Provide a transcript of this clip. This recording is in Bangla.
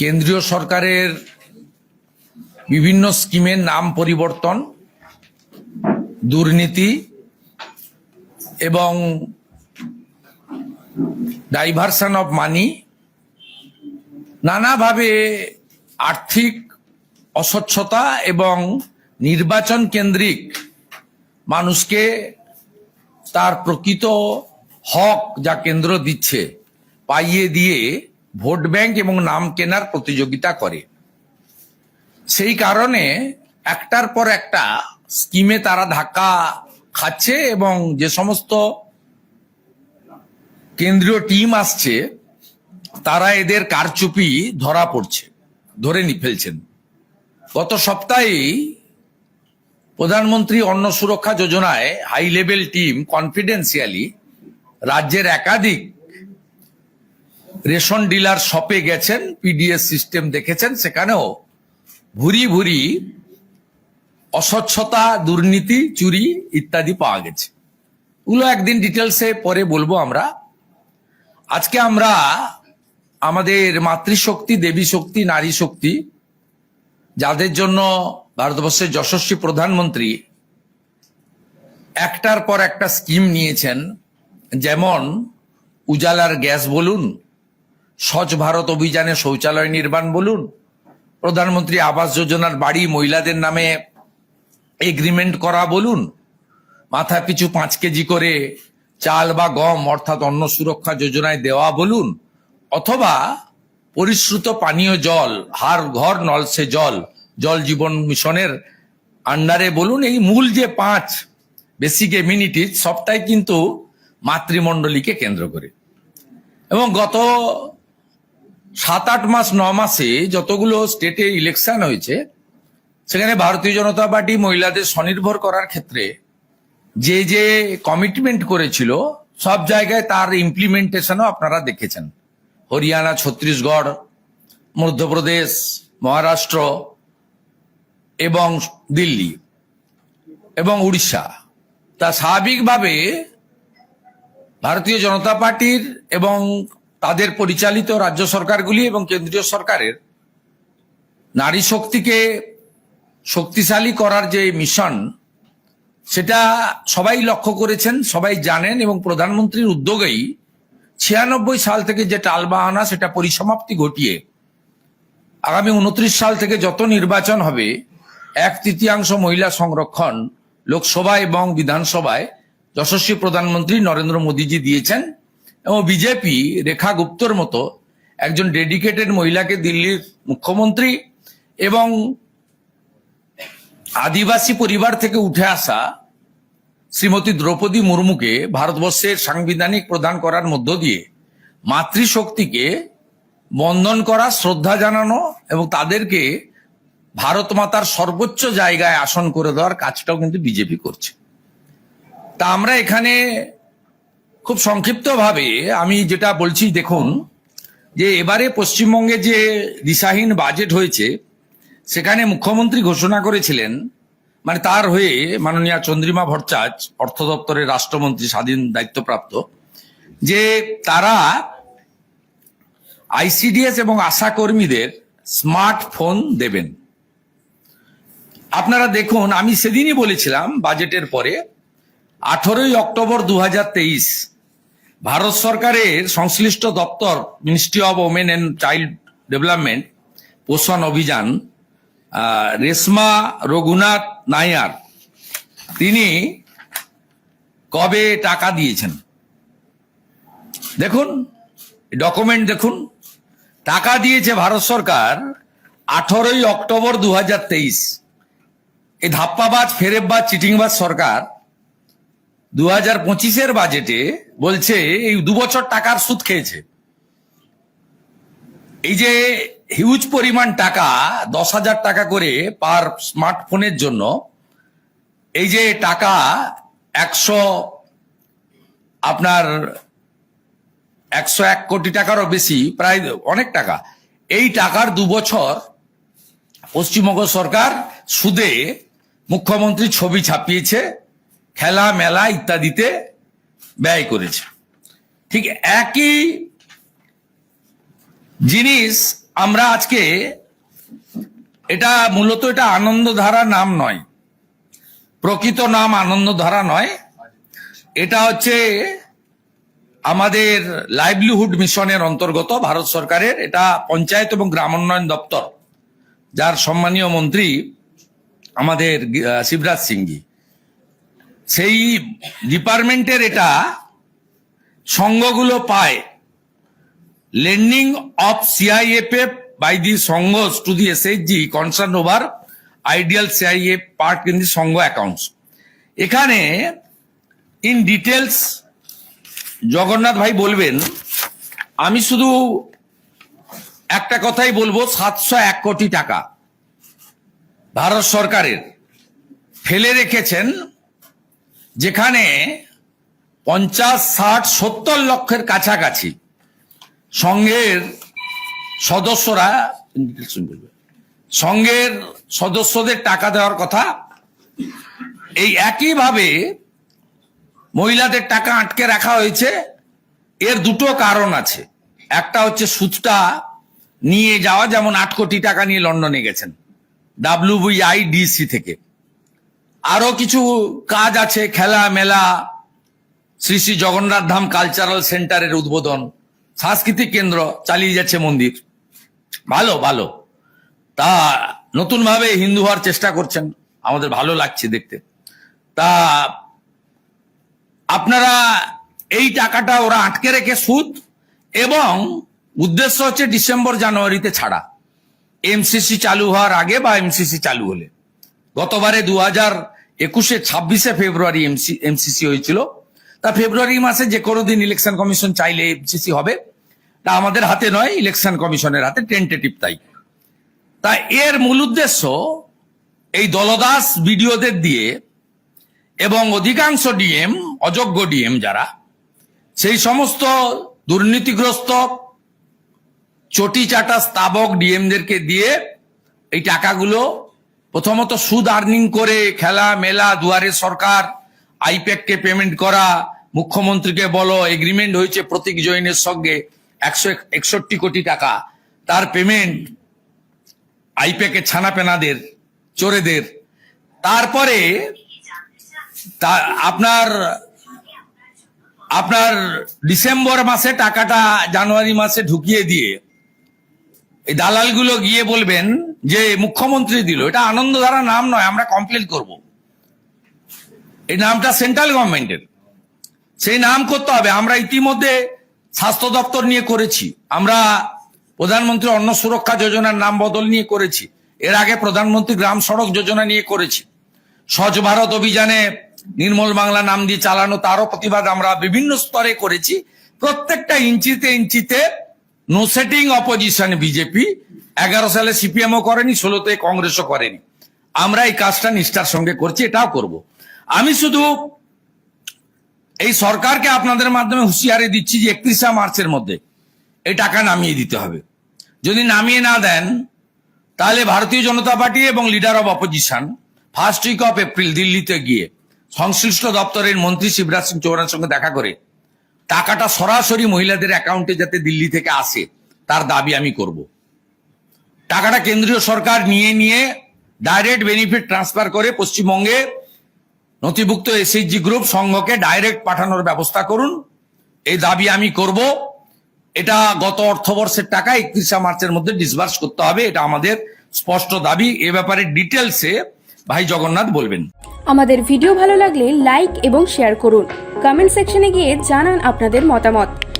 কেন্দ্রীয় সরকারের বিভিন্ন স্কিমের নাম পরিবর্তন, দুর্নীতি এবং ডাইভারশন অফ মানি নানাভাবে আর্থিক অস্বচ্ছতা এবং নির্বাচন কেন্দ্রিক মানুষকে তার প্রকৃত হক যা কেন্দ্র দিচ্ছে, পাইয়ে দিয়ে ভোট ব্যাংক এবং নাম কেনার প্রতিযোগিতা করে। সেই কারণে একটার পর একটা স্কিমে তারা ধাক্কা খাচ্ছে এবং যে সমস্ত কেন্দ্রীয় টিম আসছে, তারা এদের কারচুপি ধরা পড়ছে, ধরে নি ফেলছেন। গত সপ্তাহেই প্রধানমন্ত্রী অন্ন সুরক্ষা যোজনায় হাই লেভেল টিম কনফিডেন্সিয়ালি রাজ্যের একাধিক রেশন ডিলার শপে গেছেন, পিডিএস সিস্টেম দেখেছেন, সেখানেও ভুরি ভুরি অস্বচ্ছতা, দুর্নীতি, চুরি ইত্যাদি পাওয়া গেছে। ওগুলো একদিন ডিটেলসে পরে বলব আমরা। আজকে আমরা আমাদের মাতৃশক্তি, দেবী শক্তি, নারী শক্তি, যাদের জন্য ভারতবর্ষের যশস্বী প্রধানমন্ত্রী একটার পর একটা স্কিম নিয়েছেন, যেমন উজালার গ্যাস বলুন স্বচ্ছ ভারত অভিযানে শৌচালয় নির্মাণ বলুন। প্রধানমন্ত্রী আবাস যোজনার বাড়ি মহিলাদের নামে এগ্রিমেন্ট করা বলুন। মাথা পিছু পাঁচ কেজি করে চাল বা গম অর্থাৎ অন্ন সুরক্ষা যোজনায় দেওয়া বলুন। অথবা পরিশ্রুত পানীয় জল হার ঘর, নলসে জল জল জীবন মিশনের আন্ডারে বলুন। এই মূল যে পাঁচ বেসিক এমিনিটিস সবটাই কিন্তু মাতৃমণ্ডলীকে কেন্দ্র করে। এবং গত সাত আট মাস, ন মাসে যতগুলো স্টেটে ইলেকশন হয়েছে, সেখানে ভারতীয় জনতা পার্টি মহিলাদের স্বনির্ভর করার ক্ষেত্রে যে যে কমিটমেন্ট করেছিল, সব জায়গায় তার ইমপ্লিমেন্টেশনও আপনারা দেখেছেন। হরিয়ানা, ছত্তিশগড়, মধ্যপ্রদেশ, মহারাষ্ট্র এবং দিল্লি এবং উড়িষ্যা। তা স্বাভাবিকভাবে ভারতীয় জনতা পার্টির এবং তাদের পরিচালিত রাজ্য সরকারগুলি এবং কেন্দ্রীয় সরকারের নারী শক্তিকে শক্তিশালী করার যে মিশন, সেটা সবাই লক্ষ্য করেছেন, সবাই জানেন এবং প্রধানমন্ত্রীর উদ্যোগেই ছিয়ানব্বই সাল থেকে যে টালবাহানা, সেটা পরিসমাপ্তি ঘটিয়ে আগামী উনত্রিশ সাল থেকে যত নির্বাচন হবে, এক তৃতীয়াংশ মহিলা সংরক্ষণ লোকসভা এবং বিধানসভায় যশস্বী প্রধানমন্ত্রী নরেন্দ্র মোদীজি দিয়েছেন। এবং বিজেপি রেখা গুপ্তর মতো একজন ডেডিকেটেড মহিলাকে দিল্লির মুখ্যমন্ত্রী এবং আদিবাসী পরিবার থেকে উঠে আসা শ্রীমতী দ্রৌপদী মুর্মুকে ভারতবর্ষের সাংবিধানিক প্রদান করার মধ্য দিয়ে মাতৃশক্তিকে বন্দন করা, শ্রদ্ধা জানানো এবং তাদেরকে ভারত মাতার সর্বোচ্চ জায়গায় আসন করে দেওয়ার কাজটাও কিন্তু বিজেপি করছে। তা আমরা এখানে খুব সংক্ষিপ্তভাবে আমি যেটা বলছি, দেখুন, যে এবারে পশ্চিমবঙ্গে যে দিশাহীন বাজেট হয়েছে, সেখানে মুখ্যমন্ত্রী ঘোষণা করেছিলেন মানে তার হয়ে মাননীয় চন্দ্রিমা ভট্টাচার্য, অর্থ দপ্তরের রাষ্ট্রমন্ত্রী স্বাধীন দায়িত্বপ্রাপ্ত, যে তারা আইসিডিএস এবং আশা কর্মীদের স্মার্টফোন দেবেন। আপনারা দেখুন, আমি সেদিনই বলেছিলাম বাজেটের পরে, আঠারোই অক্টোবর দু হাজার তেইশ ভারত সরকারের সংশ্লিষ্ট দপ্তর ministry of women and child development Poshan Abhiyaan Reshma Raghunath Nair, তিনি কবে টাকা দিয়েছেন? দেখুন ডকুমেন্ট দেখুন। টাকা দিয়েছে ভারত সরকার আঠারোই অক্টোবর দু হাজার তেইশ। এই ধাপ্পাবাজ, ফেরেববাজ, চিটিংবাজ সরকার দু হাজার পঁচিশের বাজেটে বলছে এই দু বছর টাকার সুদ খেয়েছে। এই যে হিউজ পরিমাণ টাকা দশ হাজার টাকা করে পার স্মার্টফোনের জন্য, এই যে টাকা একশো আপনার একশো এক কোটি টাকারও বেশি, প্রায় অনেক টাকা। এই টাকার দু বছর পশ্চিমবঙ্গ সরকার সুদে মুখ্যমন্ত্রী ছবি ছাপিয়েছে। খেলা, মেলা ইত্যাদিতে ব্যয় করেছে। ঠিক একই জিনিস আমরা আজকে এটা মূলত এটা আনন্দধারা নাম নয়, প্রকৃত নাম আনন্দধারা নয়। এটা হচ্ছে আমাদের লাইভলিহুড মিশনের অন্তর্গত ভারত সরকারের এটা পঞ্চায়েত এবং গ্রামোন্নয়ন দপ্তর, যার সম্মানীয় মন্ত্রী আমাদের শিবরাজ সিংজি। সেই ডিপার্টমেন্টের এটা সঙ্গগুলো পায়। Lending of CIFF by the সঙ্গ to the S G concern over ideal CIF part in the সঙ্গ অ্যাকাউন্টস এখানে ইন ডিটেলস জগন্নাথ ভাই বলবেন, আমি শুধু একটা কথাই বলব, সাতশো এক কোটি টাকা। ভারত সরকারের। ফেলে রেখেছেন যেখানে পঞ্চাশ, ষাট, সত্তর লক্ষের কাছাকাছি সংঘের সদস্যরা, সংঘের সদস্যদের টাকা দেওয়ার কথা, এই একইভাবে মহিলাদের টাকা আটকে রাখা হয়েছে। এর দুটো কারণ আছে। একটা হচ্ছে সুদটা নিয়ে যাওয়া, যেমন আট কোটি টাকা নিয়ে লন্ডনে গেছেন, ডাব্লিউবিআইডিসি থেকে। আরও কিছু কাজ আছে, খেলা, মেলা, শ্রী শ্রী জগন্নাথ ধাম কালচারাল সেন্টারের উদ্বোধন। সাংস্কৃতিক কেন্দ্র চালিয়ে যাচ্ছে মন্দির। ভালো ভালো। তা নতুনভাবে হিন্দু হওয়ার চেষ্টা করছেন। আমাদের ভালো লাগছে দেখতে। তা আপনারা এই টাকাটা ওরা আটকে রেখে সুদ এবং উদ্দেশ্য হচ্ছে ডিসেম্বর জানুয়ারিতে ছাড়া। এমসিসি চালু হওয়ার আগে বা এমসিসি চালু হলে। গতবারে দু হাজার একুশে ছাব্বিশে ফেব্রুয়ারি এমসি এমসিসি হয়েছিল। তা ফেব্রুয়ারি মাসে যে কোনো দিন ইলেকশন কমিশন চাইলে এমসিসি হবে। তা আমাদের হাতে নয় ইলেকশন কমিশনের হাতে টেন্টেটিভ তাই। তা এর মূল উদ্দেশ্য এই দলদাস ভিডিওদের দিয়ে এবং অধিকাংশ ডিএম, অযোগ্য ডিএম যারা, সেই সমস্ত দুর্নীতিগ্রস্ত, চটি চাটা স্তাবক ডিএমদেরকে দিয়ে এই টাকাগুলো প্রথমত সুদ আর্নিং করে খেলা, মেলা, দুয়ারে সরকার আইপ্যাককে পেমেন্ট করা, মুখ্যমন্ত্রীকে বলো, এগ্রিমেন্ট হয়েছে প্রতীক জৈনের সঙ্গে একশো একষট্টি কোটি টাকা। তার পেমেন্ট আইপ্যাকের ছানাপেনাদের, চোরেদের। তারপরে আপনার আপনার ডিসেম্বর মাসে টাকাটা জানুয়ারি মাসে ঢুকিয়ে দিয়ে এই দালালগুলো গিয়ে বলবেন যে মুখ্যমন্ত্রী দিল, এটা আনন্দধারা নাম নয়, আমরা কমপ্লেন করব। এই নামটা সেন্ট্রাল গভর্নমেন্টের সেই নাম করতে হবে। আমরা ইতিমধ্যে স্বাস্থ্য দপ্তর নিয়ে করেছি। আমরা প্রধানমন্ত্রী অন্ন সুরক্ষা যোজনার নাম বদল নিয়ে করেছি। এর আগে প্রধানমন্ত্রী গ্রাম সড়ক যোজনা নিয়ে করেছি। স্বচ্ছ ভারত অভিযানে নির্মল বাংলা নাম দিয়ে চালানো, তারও প্রতিবাদ আমরা বিভিন্ন স্তরে করেছি। প্রত্যেকটা ইঞ্চিতে ইঞ্চিতে নো সেটিং অপোজিশন বিজেপি এগারো সালে সিপিএমও করেনি, ষোলোতে কংগ্রেসও করেনি। আমরা এই কাজটা নিষ্ঠার সঙ্গে করছি, এটাও করব। আমি শুধু এই সরকারকে আপনাদের মাধ্যমে হুঁশিয়ারি দিচ্ছি যে একত্রিশে মার্চের মধ্যে এই টাকা নামিয়ে দিতে হবে। যদি নামিয়ে না দেন, তাহলে ভারতীয় জনতা পার্টি এবং leader of opposition first week of April দিল্লিতে গিয়ে সংশ্লিষ্ট দপ্তরের মন্ত্রী শিবরাজ সিং চৌহানের সঙ্গে দেখা করে টাকাটা সরাসরি মহিলাদের অ্যাকাউন্টে যাতে দিল্লি থেকে আসে, তার দাবি আমি করব। টাকাটা কেন্দ্রীয় সরকার নিয়ে নিয়ে ডাইরেক্ট বেনিফিট ট্রান্সফার করে পশ্চিমবঙ্গে নথিভুক্ত এসএইচজি গ্রুপ সংঘকে ডাইরেক্ট পাঠানোর ব্যবস্থা করুন। এই দাবি আমি করব। এটা গত অর্থবর্ষের টাকা, একত্রিশে মার্চের মধ্যে ডিসবার্স করতে হবে, এটা আমাদের স্পষ্ট দাবি। এ ব্যাপারে ডিটেলসে ভাই জগন্নাথ বলবেন। আমাদের ভিডিও ভালো লাগলে লাইক এবং শেয়ার করুন। কমেন্ট সেকশনে গিয়ে জানান আপনাদের মতামত।